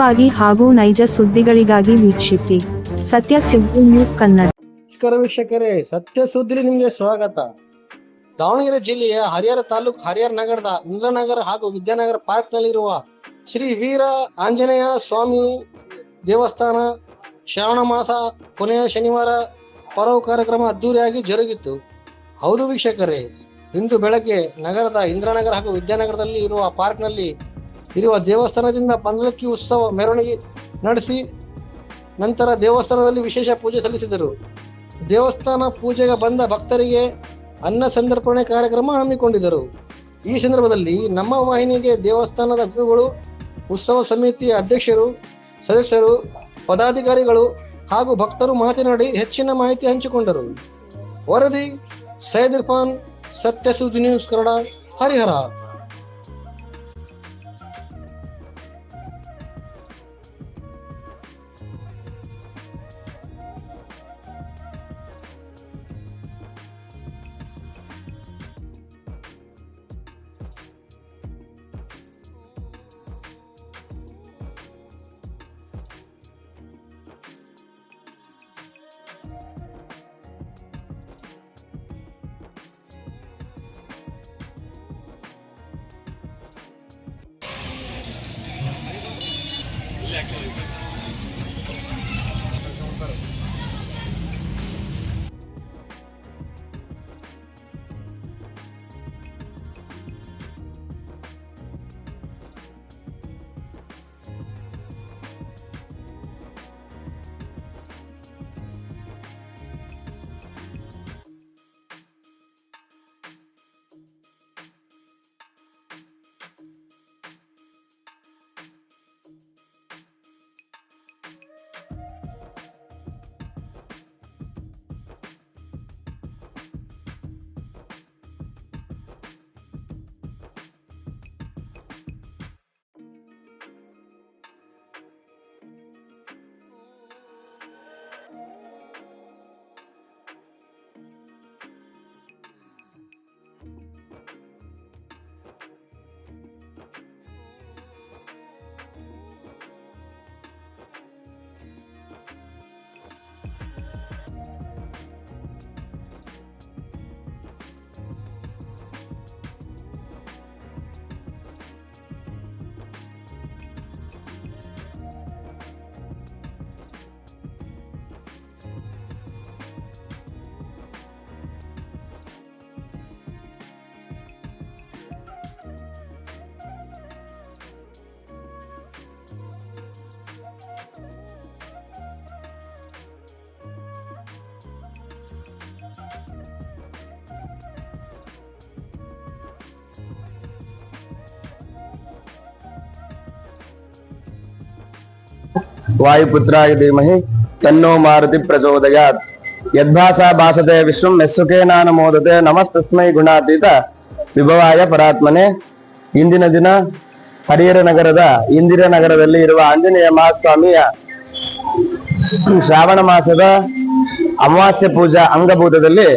ವಾಗಿ ಹಾಗೂ ನೈಜ ಸುದ್ದಿಗಳಿಗಾಗಿ ವೀಕ್ಷಿಸಿ. ಸತ್ಯ ಸುದ್ದಿ ನ್ಯೂಸ್ ಕನ್ನಡ. ನಮಸ್ಕಾರ ವೀಕ್ಷಕರೇ, ಸತ್ಯ ಸುದ್ದಿ ನಿಮಗೆ ಸ್ವಾಗತ. ದಾವಣಗೆರೆ ಜಿಲ್ಲೆಯ ಹರಿಹರ ತಾಲೂಕು, ಹರಿಹರ ನಗರದ ಇಂದ್ರನಗರ ಹಾಗೂ ವಿದ್ಯಾನಗರ ಪಾರ್ಕ್ ನಲ್ಲಿರುವ ಶ್ರೀ ವೀರ ಆಂಜನೇಯ ಸ್ವಾಮಿ ದೇವಸ್ಥಾನ ಶ್ರಾವಣ ಮಾಸ ಕೊನೆಯ ಶನಿವಾರ ಪರವು ಕಾರ್ಯಕ್ರಮ ಅದ್ದೂರಿಯಾಗಿ ಜರುಗಿತು ಹೌದು ವೀಕ್ಷಕರೇ, ಇಂದು ಬೆಳಗ್ಗೆ ನಗರದ ಇಂದ್ರನಗರ ಹಾಗೂ ವಿದ್ಯಾನಗರದಲ್ಲಿ ಇರುವ ಪಾರ್ಕ್ನಲ್ಲಿ ಇರುವ ದೇವಸ್ಥಾನದಿಂದ ಪಂದಲಕ್ಕಿ ಉತ್ಸವ ಮೆರವಣಿಗೆ ನಡೆಸಿ ನಂತರ ದೇವಸ್ಥಾನದಲ್ಲಿ ವಿಶೇಷ ಪೂಜೆ ಸಲ್ಲಿಸಿದರು. ದೇವಸ್ಥಾನ ಪೂಜೆಗೆ ಬಂದ ಭಕ್ತರಿಗೆ ಅನ್ನ ಸಂದರ್ಪಣೆ ಕಾರ್ಯಕ್ರಮ ಹಮ್ಮಿಕೊಂಡಿದ್ದರು. ಈ ಸಂದರ್ಭದಲ್ಲಿ ನಮ್ಮ ವಾಹಿನಿಗೆ ದೇವಸ್ಥಾನದ ಗುರುಗಳು, ಉತ್ಸವ ಸಮಿತಿಯ ಅಧ್ಯಕ್ಷರು, ಸದಸ್ಯರು, ಪದಾಧಿಕಾರಿಗಳು ಹಾಗೂ ಭಕ್ತರು ಮಾತನಾಡಿ ಹೆಚ್ಚಿನ ಮಾಹಿತಿ ಹಂಚಿಕೊಂಡರು. ವರದಿ ಸೈಯದ್ ಇರ್ಫಾನ್ ಸತ್ಯ ನ್ಯೂಸ್ ಕನ್ನಡ, ಹರಿಹರ. ವಾಯುಪುತ್ರಾಯ ಧೀಮಹಿ ತನ್ನೋ ಮಾರುತಿ ಪ್ರಚೋದಯಾತ್. ಯದ್ಭಾಸಾ ಭಾಸತೆ ವಿಶ್ವಂ ನಾನು ಮೋದತೆ ನಮಸ್ತಸ್ಮೈ ಗುಣಾತೀತ ವಿಭವಾಯ ಪರಾತ್ಮನೆ. ಇಂದಿನ ದಿನ ಹರಿಹರ ನಗರದ ಇಂದಿರ ನಗರದಲ್ಲಿ ಇರುವ ಆಂಜನೇಯ ಮಹಾಸ್ವಾಮಿಯ ಶ್ರಾವಣ ಮಾಸದ ಅಮಾವಾಸ್ಯ ಪೂಜಾ ಅಂಗಭೂತದಲ್ಲಿ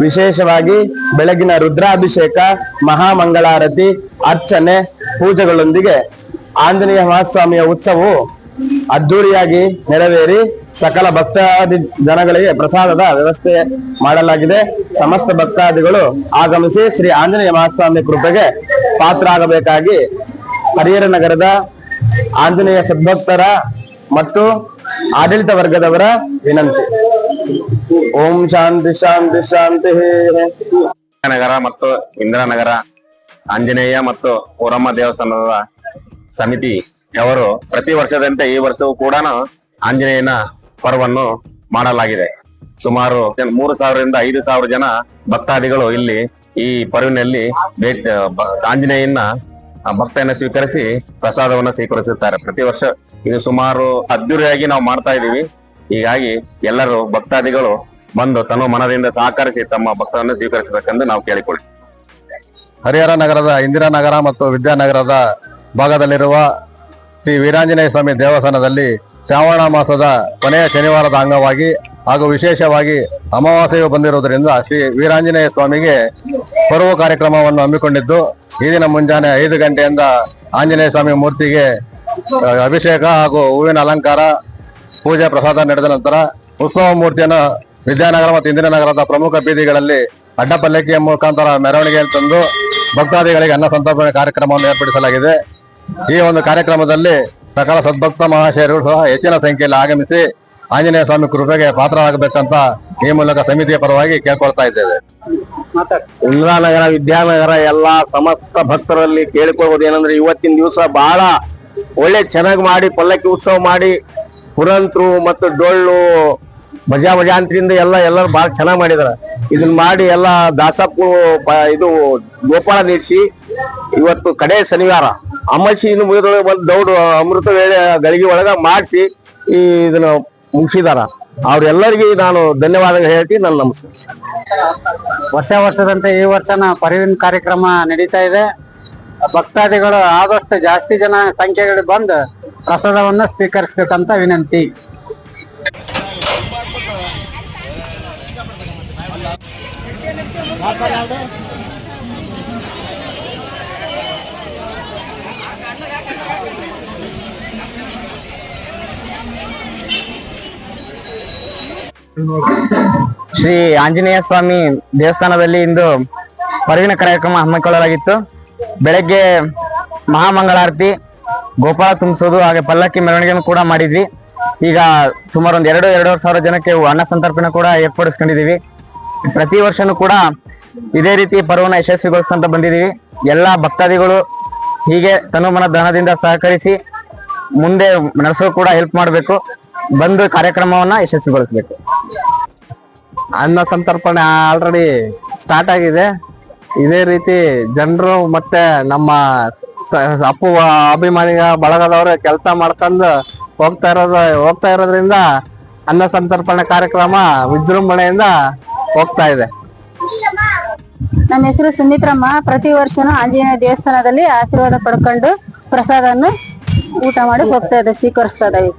ವಿಶೇಷವಾಗಿ ಬೆಳಗಿನ ರುದ್ರಾಭಿಷೇಕ, ಮಹಾಮಂಗಳಾರತಿ, ಅರ್ಚನೆ, ಪೂಜೆಗಳೊಂದಿಗೆ ಆಂಜನೇಯ ಮಹಾಸ್ವಾಮಿಯ ಉತ್ಸವವು ಅದ್ದೂರಿಯಾಗಿ ನೆರವೇರಿ ಸಕಲ ಭಕ್ತಾದಿ ಜನಗಳಿಗೆ ಪ್ರಸಾದದ ವ್ಯವಸ್ಥೆ ಮಾಡಲಾಗಿದೆ. ಸಮಸ್ತ ಭಕ್ತಾದಿಗಳು ಆಗಮಿಸಿ ಶ್ರೀ ಆಂಜನೇಯ ಮಹಾಸ್ವಾಮಿ ಕೃಪೆಗೆ ಪಾತ್ರರಾಗಬೇಕಾಗಿ ಹರಿಹರ ನಗರದ ಆಂಜನೇಯ ಸದ್ಭಕ್ತರ ಮತ್ತು ಆಡಳಿತ ವರ್ಗದವರ ವಿನಂತಿ. ಓಂ ಶಾಂತಿ ಶಾಂತಿ ಶಾಂತಿ. ನಗರ ಮತ್ತು ಇಂದಿರಾನಗರ ಆಂಜನೇಯ ಮತ್ತು ಓರಮ್ಮ ದೇವಸ್ಥಾನದ ಸಮಿತಿ ಅವರು ಪ್ರತಿ ವರ್ಷದಂತೆ ಈ ವರ್ಷವೂ ಕೂಡ ಆಂಜನೇಯನ ಪರ್ವನ್ನು ಮಾಡಲಾಗಿದೆ. ಸುಮಾರು ಮೂರು ಸಾವಿರದಿಂದ ಐದು ಸಾವಿರ ಜನ ಭಕ್ತಾದಿಗಳು ಇಲ್ಲಿ ಈ ಪರ್ವಿನಲ್ಲಿ ಆಂಜನೇಯನ ಭಕ್ತಿಯನ್ನ ಸ್ವೀಕರಿಸಿ ಪ್ರಸಾದವನ್ನ ಸ್ವೀಕರಿಸುತ್ತಾರೆ. ಪ್ರತಿ ವರ್ಷ ಇದು ಸುಮಾರು ಅದ್ದೂರಿಯಾಗಿ ನಾವು ಮಾಡ್ತಾ ಇದೀವಿ ಹೀಗಾಗಿ ಎಲ್ಲರೂ ಭಕ್ತಾದಿಗಳು ಬಂದು ತನ್ನ ಮನದಿಂದ ಸಹಕರಿಸಿ ತಮ್ಮ ಭಕ್ತರನ್ನು ಸ್ವೀಕರಿಸಬೇಕೆಂದು ನಾವು ಕೇಳಿಕೊಳ್ಳಿ. ಹರಿಹರ ನಗರದ ಇಂದಿರಾನಗರ ಮತ್ತು ವಿದ್ಯಾನಗರದ ಭಾಗದಲ್ಲಿರುವ ಶ್ರೀ ವೀರಾಂಜನೇಯ ಸ್ವಾಮಿ ದೇವಸ್ಥಾನದಲ್ಲಿ ಶ್ರಾವಣ ಮಾಸದ ಕೊನೆಯ ಶನಿವಾರದ ಅಂಗವಾಗಿ ಹಾಗೂ ವಿಶೇಷವಾಗಿ ಅಮಾವಾಸ್ಯೆಯು ಬಂದಿರುವುದರಿಂದ ಶ್ರೀ ವೀರಾಂಜನೇಯ ಸ್ವಾಮಿಗೆ ಪರ್ವ ಕಾರ್ಯಕ್ರಮವನ್ನು ಹಮ್ಮಿಕೊಂಡಿದ್ದು, ಈ ದಿನ ಮುಂಜಾನೆ ಐದು ಗಂಟೆಯಿಂದ ಆಂಜನೇಯ ಸ್ವಾಮಿ ಮೂರ್ತಿಗೆ ಅಭಿಷೇಕ ಹಾಗೂ ಹೂವಿನ ಅಲಂಕಾರ, ಪೂಜೆ, ಪ್ರಸಾದ ನಡೆದ ನಂತರ ಉತ್ಸವ ಮೂರ್ತಿಯನ್ನು ವಿದ್ಯಾನಗರ ಮತ್ತು ಇಂದಿನ ನಗರದ ಪ್ರಮುಖ ಬೀದಿಗಳಲ್ಲಿ ಅಡ್ಡಪಲ್ಲಕ್ಕಿಯ ಮುಖಾಂತರ ಮೆರವಣಿಗೆಯಲ್ಲಿ ತಂದು ಭಕ್ತಾದಿಗಳಿಗೆ ಅನ್ನ ಸಂತರ್ಪಣೆ ಕಾರ್ಯಕ್ರಮವನ್ನು ಏರ್ಪಡಿಸಲಾಗಿದೆ. ಈ ಒಂದು ಕಾರ್ಯಕ್ರಮದಲ್ಲಿ ಸಕಲ ಸದ್ಭಕ್ತ ಮಹಾಶಯರು ಸಹ ಹೆಚ್ಚಿನ ಸಂಖ್ಯೆಯಲ್ಲಿ ಆಗಮಿಸಿ ಆಂಜನೇಯ ಸ್ವಾಮಿ ಕೃಪೆಗೆ ಪಾತ್ರರಾಗಬೇಕಂತ ಈ ಮೂಲಕ ಸಮಿತಿಯ ಪರವಾಗಿ ಕೇಳ್ಕೊಳ್ತಾ ಇದ್ದೇವೆ. ಇಂದ್ರಾನಗರ ವಿದ್ಯಾನಗರ ಎಲ್ಲಾ ಸಮಸ್ತ ಭಕ್ತರಲ್ಲಿ ಕೇಳಿಕೊಳ್ಳುವುದು ಏನಂದ್ರೆ ಇವತ್ತಿನ ದಿವಸ ಬಹಳ ಒಳ್ಳೆ ಚೆನ್ನಾಗಿ ಮಾಡಿ, ಪಲ್ಲಕ್ಕಿ ಉತ್ಸವ ಮಾಡಿ, ಪುರಂತ್ರು ಮತ್ತು ಡೊಳ್ಳು ಮಜಾ ಮಜಾಂತ್ರಿಂದ ಎಲ್ಲ ಎಲ್ಲರೂ ಬಹಳ ಚೆನ್ನಾಗಿ ಮಾಡಿದಾರೆ. ಇದನ್ನ ಮಾಡಿ ಎಲ್ಲ ದಾಸಪ್ಪು ಇದು ಗೋಪಾಲ ನೀಡಿಸಿ ಇವತ್ತು ಕಡೆ ಶನಿವಾರ. ಅಮ್ಮಶಿನ ಮುಗಿದೊಳಗೆ ಬಂದು ದೌಡು ಅಮೃತ ವೇಳೆ ಗಳಿಗೆ ಒಳಗ ಮಾಡಿಸಿ ಈ ಇದನ್ನ ಮುಗಿಸಿದಾರ. ಅವ್ರೆಲ್ಲರಿಗೆ ನಾನು ಧನ್ಯವಾದಗಳು ಹೇಳ್ತೀನಿ ನನ್ನ ನಮಸ್ಕಾರ. ವರ್ಷ ವರ್ಷದಂತೆ ಈ ವರ್ಷನ ಪರಿವಿನ ಕಾರ್ಯಕ್ರಮ ನಡೀತಾ ಇದೆ. ಭಕ್ತಾದಿಗಳು ಆದಷ್ಟು ಜಾಸ್ತಿ ಜನ ಸಂಖ್ಯೆಗಳು ಬಂದು ಪ್ರಸಾದವನ್ನು ಸ್ವೀಕರಿಸಬೇಕಂತ ವಿನಂತಿ. ಶ್ರೀ ಆಂಜನೇಯ ಸ್ವಾಮಿ ದೇವಸ್ಥಾನದಲ್ಲಿ ಇಂದು ಪರಿವಿನ ಕಾರ್ಯಕ್ರಮ ಹಮ್ಮಿಕೊಳ್ಳಲಾಗಿತ್ತು. ಬೆಳಗ್ಗೆ ಮಹಾಮಂಗಳಾರತಿ, ಗೋಪಾಲ ತುಂಬಿಸೋದು ಹಾಗೆ ಪಲ್ಲಕ್ಕಿ ಮೆರವಣಿಗೆಯನ್ನು ಕೂಡ ಮಾಡಿದ್ವಿ. ಈಗ ಸುಮಾರು ಒಂದು ಎರಡು, ಎರಡೂವರೆ ಸಾವಿರ ಜನಕ್ಕೆ ಅನ್ನ ಸಂತರ್ಪಣೆ ಕೂಡ ಏರ್ಪಡಿಸ್ಕೊಂಡಿದ್ದೀವಿ. ಪ್ರತಿ ವರ್ಷನೂ ಕೂಡ ಇದೇ ರೀತಿ ಪರ್ವನ ಯಶಸ್ವಿಗೊಳಿಸ್ಕೊಂತ ಬಂದಿದ್ದೀವಿ. ಎಲ್ಲ ಭಕ್ತಾದಿಗಳು ಹೀಗೆ ತನುಮನ ದಾನದಿಂದ ಸಹಕರಿಸಿ ಮುಂದೆ ನಡೆಸೋ ಕೂಡ ಹೆಲ್ಪ್ ಮಾಡಬೇಕು. ಬಂದು ಕಾರ್ಯಕ್ರಮವನ್ನ ಯಶಸ್ವಿಗೊಳಿಸಬೇಕು. ಅನ್ನ ಸಂತರ್ಪಣೆ ಆಲ್ರೆಡಿ ಸ್ಟಾರ್ಟ್ ಆಗಿದೆ. ಇದೇ ರೀತಿ ಜನರು ಮತ್ತೆ ನಮ್ಮ ಅಪ್ಪು ಅಭಿಮಾನಿಗ ಬಳಗದವರು ಕೆಲಸ ಮಾಡ್ಕೊಂಡು ಹೋಗ್ತಾ ಇರೋದು ಹೋಗ್ತಾ ಇರೋದ್ರಿಂದ ಅನ್ನ ಸಂತರ್ಪಣೆ ಕಾರ್ಯಕ್ರಮ ವಿಜೃಂಭಣೆಯಿಂದ ಹೋಗ್ತಾ ಇದೆ. ನಮ್ಮ ಹೆಸರು ಸುಮಿತ್ರಮ್ಮ. ಪ್ರತಿ ವರ್ಷನೂ ಆಂಜನೇಯ ದೇವಸ್ಥಾನದಲ್ಲಿ ಆಶೀರ್ವಾದ ಪಡ್ಕೊಂಡು ಪ್ರಸಾದವನ್ನು ಊಟ ಮಾಡಿ ಹೋಗ್ತಾ ಇದೆ ಸ್ವೀಕರಿಸ್ತಾ ಇದ್ದೀವಿ